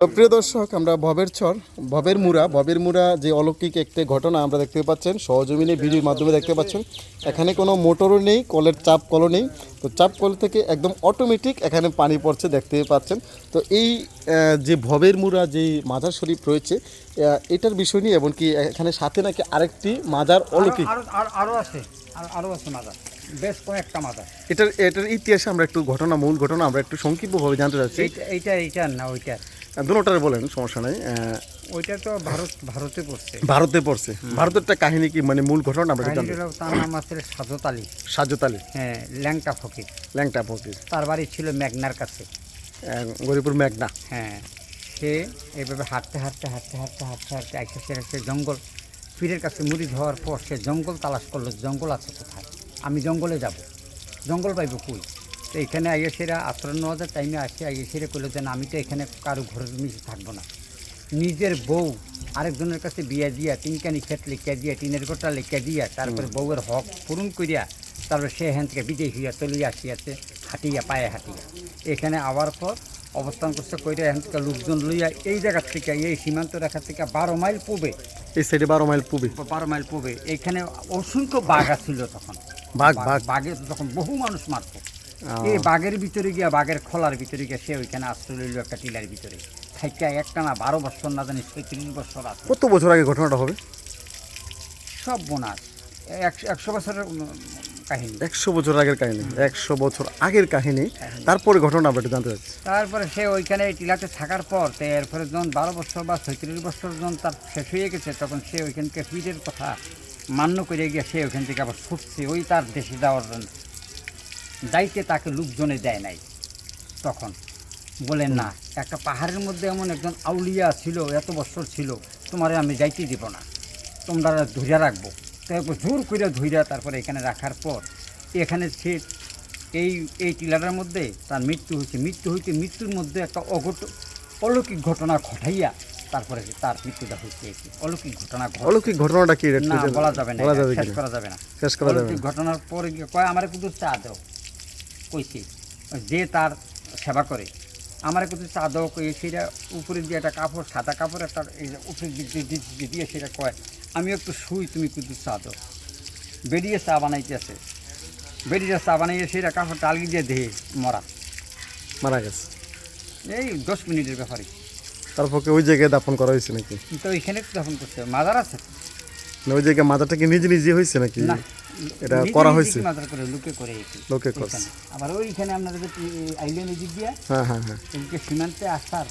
প্রিয় দর্শক আমরা ভবের চর ভবের মুড়া ভবের মুড়া যে অলৌকিক একটি ঘটনা আমরা দেখতে পাচ্ছেন সহজমিনে ভিডিওর মাধ্যমে দেখতে পাচ্ছেন। এখানে কোনো মোটরও নেই কলের চাপ কলও নেই। তো চাপ কল থেকে একদম অটোমেটিক এখানে পানি পড়ছে দেখতে পাচ্ছেন। তো এই যে ভবের মুড়া যে মাজার শরীফ রয়েছে এটার বিষয় নিয়ে এমনকি এখানে সাথে নাকি আরেকটি মাজার অলৌকিক। আরও আরো- আরও আছে আর- আরও আছে মাদার বেশ কয়েকটা মাদার এটার এটার ইতিহাসে আমরা একটু ঘটনা মূল ঘটনা আমরা একটু সংক্ষিপ্তভাবে জানতে চাচ্ছি। এইটা এইটা এইটা না ওইটা। দুটার বলেন সমস্যা নাই। ওইটা তো ভারত ভারতে পড়ছে। ভারতে পড়ছে। ভারতের একটা কাহিনী কি মানে মূল ঘটনা আমরা একটু কাহিনীটাও তার নাম আছে সাজত আলী। সাজ্জত আলী। হ্যাঁ ল্যাংটা ফকির। ল্যাংটা ফকির। তার বাড়ি ছিল মেঘনার কাছে। গরিপুর মেঘনা। হ্যাঁ সে এইভাবে হাঁটতে হাঁটতে হাঁটতে হাঁটতে হাঁটতে হাঁটতে আইসে সে সে জঙ্গল পীরের কাছে মুড়ি ধোয়ার পর সে জঙ্গল তালাশ করল জঙ্গল আছে কোথায়? আমি জঙ্গলে যাব। জঙ্গল পাইব কই? তো এখানে আইএসেরা আশ্রয় নেওয়া যায় টাইমে আসে আইএসেরা করল যে আমি তো এখানে কারও ঘরের মিশে থাকব না। নিজের বউ আরেকজনের কাছে বিয়া দিয়া তিনকানি ক্ষেত লিখিয়া দিয়া টিনের গোটা লিখিয়া দিয়া তারপরে বউয়ের হক পূরণ করিয়া তারপরে সে এখান থেকে বিদেশ হইয়া চলিয়া আসিয়াছে হাঁটিয়া পায়ে হাঁটিয়া। এখানে আবার পর অবস্থান করছে কইরা এখান থেকে লোকজন লইয়া এই জায়গার থেকে এই সীমান্ত রেখা থেকে বারো মাইল পূবে। এই সাইডে বারো মাইল পূবে। বারো মাইল পূবে। এখানে অসংখ্য বাঘা ছিল তখন। বাঘ বাঘ। বাঘে তখন বহু মানুষ মারত এই বাঘের ভিতরে গিয়া বাঘের খোলার ভিতরে গিয়া সে ওইখানে আশ্রয় লইল একটা টিলার ভিতরে। থাইকা একটা না বারো বছর না জানি পঁয়ত্রিশ বছর আছে। কত বছর আগে ঘটনাটা হবে? সব বোনাস। একশো বছরের কাহিনী। একশো বছর আগের কাহিনী। একশো বছর আগের কাহিনী। তারপরে ঘটনা আমরা একটু জানতে চাচ্ছি। তারপরে সে ওইখানে টিলাতে থাকার পর তো এরপরে যখন বারো বছর বা ছয়ত্রিশ বছর যখন তার শেষ হয়ে গেছে তখন সে ওইখানকে পীরের কথা মান্য করে গিয়ে সে ওইখান থেকে আবার ছুটছে। ওই তার দেশে যাওয়ার জন্য। যাইতে তাকে লোকজনে দেয় নাই। তখন বলেন না একটা পাহাড়ের মধ্যে এমন একজন আউলিয়া ছিল এত বছর ছিল তোমারে আমি যাইতে দিব না। তোমরা ধৈর্য রাখব। তারপর জোর করে ধৈর্য তারপরে এখানে রাখার পর এখানে সে এই এই টিলাটার মধ্যে তার মৃত্যু হয়েছে। মৃত্যু হইতে মৃত্যুর মধ্যে একটা অঘট অলৌকিক ঘটনা ঘটাইয়া তারপরে তার মৃত্যুটা হয়েছে অলৌকিক ঘটনা অলৌকিক ঘটনাটা কি? না বলা যাবে না শেষ করা যাবে না। শেষ করা যাবে অলৌকিক ঘটনার পরে কয় আমার কিন্তু চা দাও। কইছে যে তার সেবা করে। আমার কিন্তু চা দাও কই। সেটা উপরে দিয়ে একটা কাপড় সাদা কাপড় একটা এই যে উপরের দিক দিয়ে সেটা কয় আমি একটু শুই তুমি কিন্তু চা দাও। বেরিয়ে চা বানাইতে বানাইতেছে। বেরিয়ে চা বানাইয়ে সেটা কাপড় টালগি দিয়ে দেহে মরা। মারা গেছে। এই দশ মিনিটের ব্যাপারে। তারপর ওই জায়গায় দাপন করা হয়েছে নাকি? তো এখানে যখন করছে মাদার আছে ওই জায়গায় মাথাটা কি নিজে নিজে হয়েছে নাকি? না। এটা করা হয়েছে? লুকে করে লোকে করছে। আবার ওইখানে আপনাদের আইলেন এদিক দিয়া হ্যাঁ হ্যাঁ হ্যাঁ। সীমান্তে আসার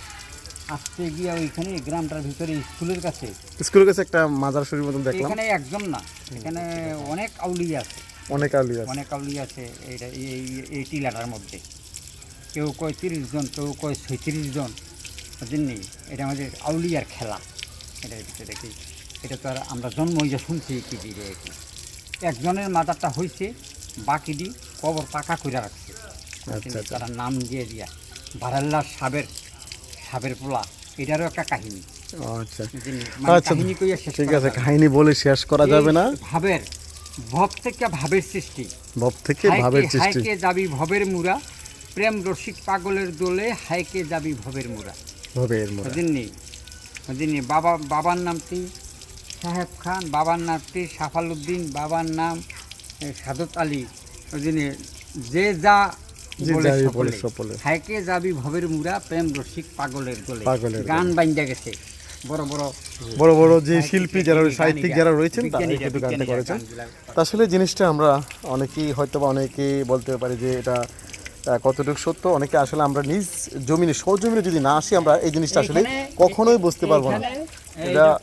আসতে গিয়া ওইখানে গ্রামটার ভিতরে স্কুলের কাছে। স্কুলের কাছে একটা মাজার শরীর মতন দেখলাম। এখানে একজন না এখানে অনেক আউলি আছে। অনেক আলি আছে। অনেক আউলি আছে এইটা এই এই- টিলাটার মধ্যে। কেউ কয় তিরিশ জন কেউ কয় ছয়ত্রিশ জন বুঝলেন এটা আমাদের আউলিয়ার খেলা। এটার ভিতরে কি এটা তো আর আমরা জন্মই হইয়া শুনছি কি কি একজনের মাথাটা হয়েছে বাকিটি কবর পাকা করে রাখছে। আচ্ছা, আচ্ছা। তারা নাম দিয়ে দিয়া বারাল্লার সাবের সাবের পোলা এটারও একটা কাহিনী। আচ্ছা। মানে আচ্ছা, ঠিক আছে কাহিনী বলে শেষ করা যাবে না। ভাবের ভব থেকে ভাবের সৃষ্টি। ভব থেকে ভাবের সৃষ্টি। হাইকে যাবি ভবের মুরা প্রেম রসিক পাগলের দোলে হাইকে যাবি ভবের মুরা ভবের বাবা বাবার নামটি সাহেব খান বাবার নামটি সাফালউদ্দিন বাবার নাম সাদত আলী। বুঝেননি যে যা। হাইকে যাবি ভবের মুরা প্রেম রসিক পাগলের দোলে। গান বাইন্দা গেছে। বড় বড়। বড় বড় যে শিল্পী যারা সাহিত্যিক যারা রয়েছেন তারা কিন্তু গানটা করেছেন। আসলে জিনিসটা আমরা অনেকেই হয়তো বা অনেকেই বলতে পারি যে এটা কতটুকু সত্য। অনেকে আসলে আমরা নিজ জমিনে সরজমিনে যদি না আসি আমরা এই জিনিসটা আসলে কখনোই বুঝতে পারব না। এটা-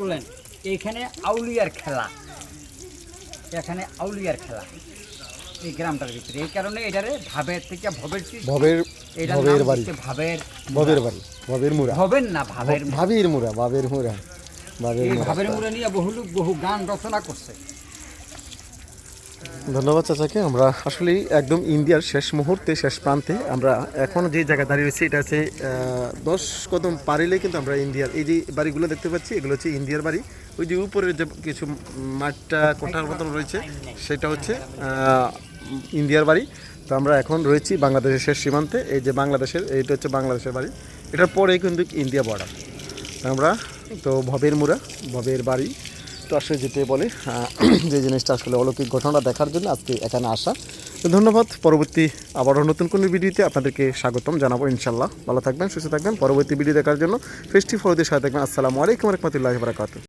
এইখানে আউলিয়ার খেলা। এখানে আউলিয়ার খেলা। এই গ্রামটার ভিতরে। এই কারণে এটারে ভাবের থেকে ভবের। ভবের ভবের বাড়ি। ভাবের ভবের বাড়ি। ভবের মুড়া। ভবের না ভাবের ভাবির মুড়া ভাবের মুড়া। ভাবের ভাবের মুরা নিয়ে বহু লোক বহু গান রচনা করছে। ধন্যবাদ চাচাকে। আমরা আসলে একদম ইন্ডিয়ার শেষ মুহূর্তে, শেষ প্রান্তে আমরা এখন যে জায়গায় দাঁড়িয়ে রয়েছি, এটা হচ্ছে দশ কদম পারিলে কিন্তু আমরা ইন্ডিয়ার এই যে বাড়িগুলো দেখতে পাচ্ছি, এগুলো হচ্ছে ইন্ডিয়ার বাড়ি। ওই যে উপরে যে কিছু মাঠটা, কোঠার মতন রয়েছে, সেটা হচ্ছে ইন্ডিয়ার বাড়ি। তো আমরা এখন রয়েছি বাংলাদেশের শেষ সীমান্তে। এই যে বাংলাদেশের, এইটা হচ্ছে বাংলাদেশের বাড়ি। এটার পরে কিন্তু ইন্ডিয়া বর্ডার আমরা তো ভবের মুড়া, ভবের বাড়ি। আসলে যেতে বলে যে জিনিসটা আসলে অলৌকিক ঘটনা দেখার জন্য আজকে এখানে আসা। তো ধন্যবাদ, পরবর্তী আবারও নতুন কোনো ভিডিওতে আপনাদেরকে স্বাগতম জানাব ইনশাল্লাহ ভালো থাকবেন, সুস্থ থাকবেন, পরবর্তী ভিডিও দেখার জন্য ফেস্টিভ ফলোদের সাথে থাকবেন। আসসালামু আলাইকুম রহমতুল্লাহ বারাকাতু